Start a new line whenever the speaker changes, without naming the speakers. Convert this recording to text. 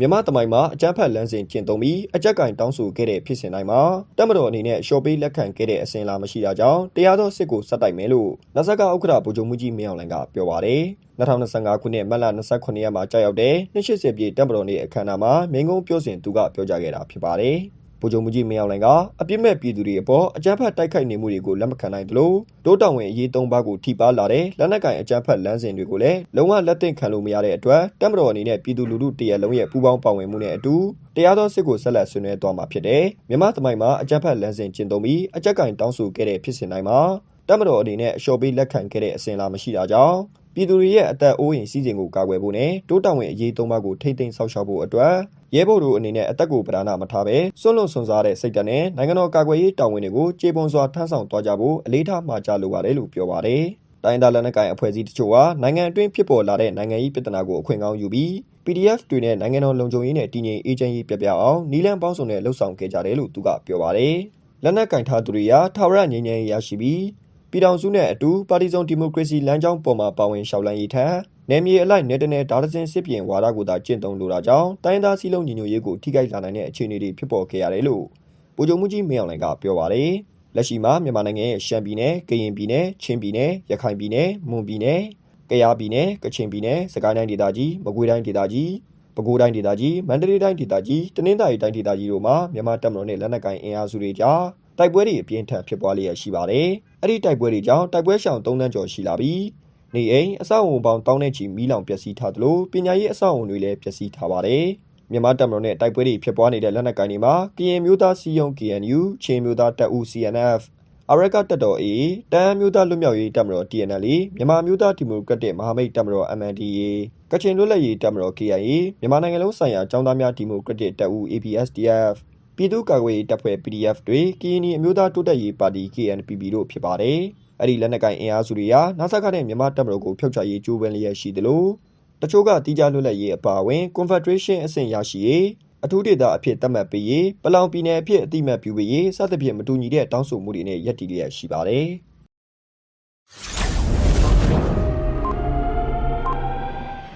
မြန်မာတမိုင်းမှာအကြမ်းဖက်လမ်းစဉ်ကျင့်သုံးပြီးအကြက်ကင်တောင်းဆိုခဲ့တဲ့ဖြစ်စဉ်တိုင်းမှာတပ်မတော်အနေနဲ့ရှော့ပေးလက်ခံခဲ့တဲ့အစဉ်အလာမရှိတာကြောင့်တရားသောစစ်ကိုစက်တိုက်မယ်လို့နဇက်ကဥက္ကဋ္ဌဗိုလ်ချုပ်မှုကြီးမင်းအောင်လှိုင်ကပြောပါတယ်2025ခုနှစ်မတ်လ29ရက်မှာကြာရောက်တဲ့280ပြည့်တပ်မတော်နေ့အခမ်းအနားမှာမင်းကုန်းပြောစဉ်သူကပြောကြားခဲ့တာဖြစ်ပါတယ် ဗိုလ်ချုပ်မှုကြီးမင်းအောင်လှိုင်ကအပြစ်မဲ့ပြည်သူတွေအပေါ်အကြမ်းဖက်တိုက်ခိုက်နေမှုတွေကိုလက်မခံနိုင်သလိုတိုးတောင်ဝင်အရေးသုံးပါးကိုထိပါလာတဲ့လက်နက်ကင်အကြမ်းဖက်လမ်းစဉ်တွေကိုလည်းလုံးဝလက်သင့်ခံလို့မရတဲ့အတွက်တပ်မတော်အနေနဲ့ပြည်သူလူထုတရက်လုံးရဲ့ပူးပေါင်းပါဝင်မှုနဲ့အတူတရားသောစစ်ကိုဆက်လက်ဆွေးနွေးသွားမှာဖြစ်တယ်။မြန်မာသမိုင်းမှာအကြမ်းဖက်လမ်းစဉ်ကျင့်သုံးပြီးအကြက်ကင်တောင်းဆိုခဲ့တဲ့ဖြစ်စဉ်တိုင်းမှာတပ်မတော်အနေနဲ့အလျှော့ပေးလက်ခံခဲ့တဲ့အစဉ်အလာမရှိတာကြောင့်ပြည်သူတွေရဲ့အသက်အိုးအိမ်စီးစိမ်ကိုကာကွယ်ဖို့နဲ့တိုးတောင်ဝင်အရေးသုံးပါးကိုထိမ့်သိမ်းဆောက်ရှောက်ဖို့အတွက်ရဲဘော်တို့အနေနဲ့အသက်ကိုပဓာနာမထားဘဲစွန့်လွတ်ဆွန်စားတဲ့စိတ်ဓာတ်နဲ့နိုင်ငံတော်ကာကွယ်ရေးတာဝန်တွေကိုကြေပွန်စွာထမ်းဆောင်သွားကြဖို့အလေးထားမှာကြားလိုပါတယ်လို့ပြောပါတယ်။တိုင်းဒေသလက်နက်ကိုင်အဖွဲ့အစည်းတချို့ဟာနိုင်ငံအတွင်းဖြစ်ပေါ်လာတဲ့နိုင်ငံရေးပြဿနာကိုအခွင့်ကောင်းယူပြီး PDF တွေနဲ့နိုင်ငံတော်လုံခြုံရေးနဲ့တည်ငြိမ်အေးချမ်းရေးပြပြအောင်နီလန်ပေါင်းစုံနဲ့လှုပ်ဆောင်ခဲ့ကြတယ်လို့သူကပြောပါတယ်။လက်နက်ကင်ထားသူတွေဟာထာဝရငြိမ်းချမ်းရေးရရှိပြီးပြည်ထောင်စုနဲ့အတူပါတီစုံဒီမိုကရေစီလမ်းကြောင်းပေါ်မှာပါဝင်ရှောက်လန်းရေးထက် နယ်မြေအလိုက်နယ်တနယ်ဒါဒဇင်စစ်ပြင်ဝါဒကိုသာကျင့်သုံးလိုတာကြောင့်တိုင်းသားစည်းလုံးညီညွတ်ရေးကိုထိခိုက်လာနိုင်တဲ့အခြေအနေတွေဖြစ်ပေါ်ခဲ့ရတယ်လို့ဗိုလ်ချုပ်မှုကြီးမင်းအောင်လှိုင်ကပြောပါတယ်။လက်ရှိမှာမြန်မာနိုင်ငံရဲ့ရှမ်းပြည်နယ်၊ကရင်ပြည်နယ်၊ချင်းပြည်နယ်၊ရခိုင်ပြည်နယ်၊မွန်ပြည်နယ်၊ကယားပြည်နယ်၊ကချင်ပြည်နယ်၊စကိုင်းတိုင်းဒေသကြီး၊မကွေးတိုင်းဒေသကြီးပဲခူးတိုင်းဒေသကြီးမန္တလေးတိုင်းဒေသကြီးတနင်္သာရီတိုင်းဒေသကြီးတို့မှာမြန်မာတပ်မတော်နဲ့လက်နက်ကိုင်အင်အားစုတွေကြားတိုက်ပွဲတွေအပြင်းထန်ဖြစ်ပွားလျက်ရှိပါတယ်။အဲ့ဒီတိုက်ပွဲတွေကြောင့်တိုက်ပွဲရှောင်၃တန်းကျော်ရှိလာပြီး နေအိမ်အဆောက်အုံပေါင်းတောင်းနဲ့ချီမီးလောင်ပျက်စီးထားသလိုပညာရေးအဆောက်အုံတွေလည်းပျက်စီးထားပါတယ်။မြန်မာတပ်မတော်နဲ့တိုက်ပွဲတွေဖြစ်ပွားနေတဲ့လက်နက်ကိုင်တွေမှာကရင်မျိုးသားစီယုံ KNU ချင်းမျိုးသားတပ်ဦး CNF အရက်ကတပ်တော် AA တန်မျိုးသားလွတ်မြောက်ရေးတပ်မတော် TNL မြန်မာမျိုးသားဒီမိုကရက်တစ်မဟာမိတ်တပ်မတော် MNDAA ကချင်လွတ်လပ်ရေးတပ်မတော် KIA မြန်မာနိုင်ငံလုံးဆိုင်ရာចောင်းသားများဒီမိုကရက်တစ်တပ်ဦး ABSDF ပြည်သူ့ကာကွယ်ရေးတပ်ဖွဲ့ PDF တွေကရင်နီအမျိုးသားတိုးတက်ရေးပါတီ KNPP တို့ဖြစ်ပါတယ်။ အဲ့ဒီလက်နက်ကိုင်အင်အားစုတွေဟာနာဆာကတဲ့မြန်မာတပ်မတော်ကိုဖျောက်ချရေးကြိုးပမ်းလျက်ရှိသလိုတချို့ကတီးကြလွတ်လပ်ရေးအပါအဝင် Confederation အဆင့်ရရှိရေးအထူးဒေသအဖြစ်သတ်မှတ်ပေးရေးပလောင်ပြည်နယ်အဖြစ်အတိမတ်ပြုပေးရေးစသဖြင့်မတူညီတဲ့တောင်းဆိုမှုတွေနဲ့ရည်တည်လျက်ရှိပါတယ်။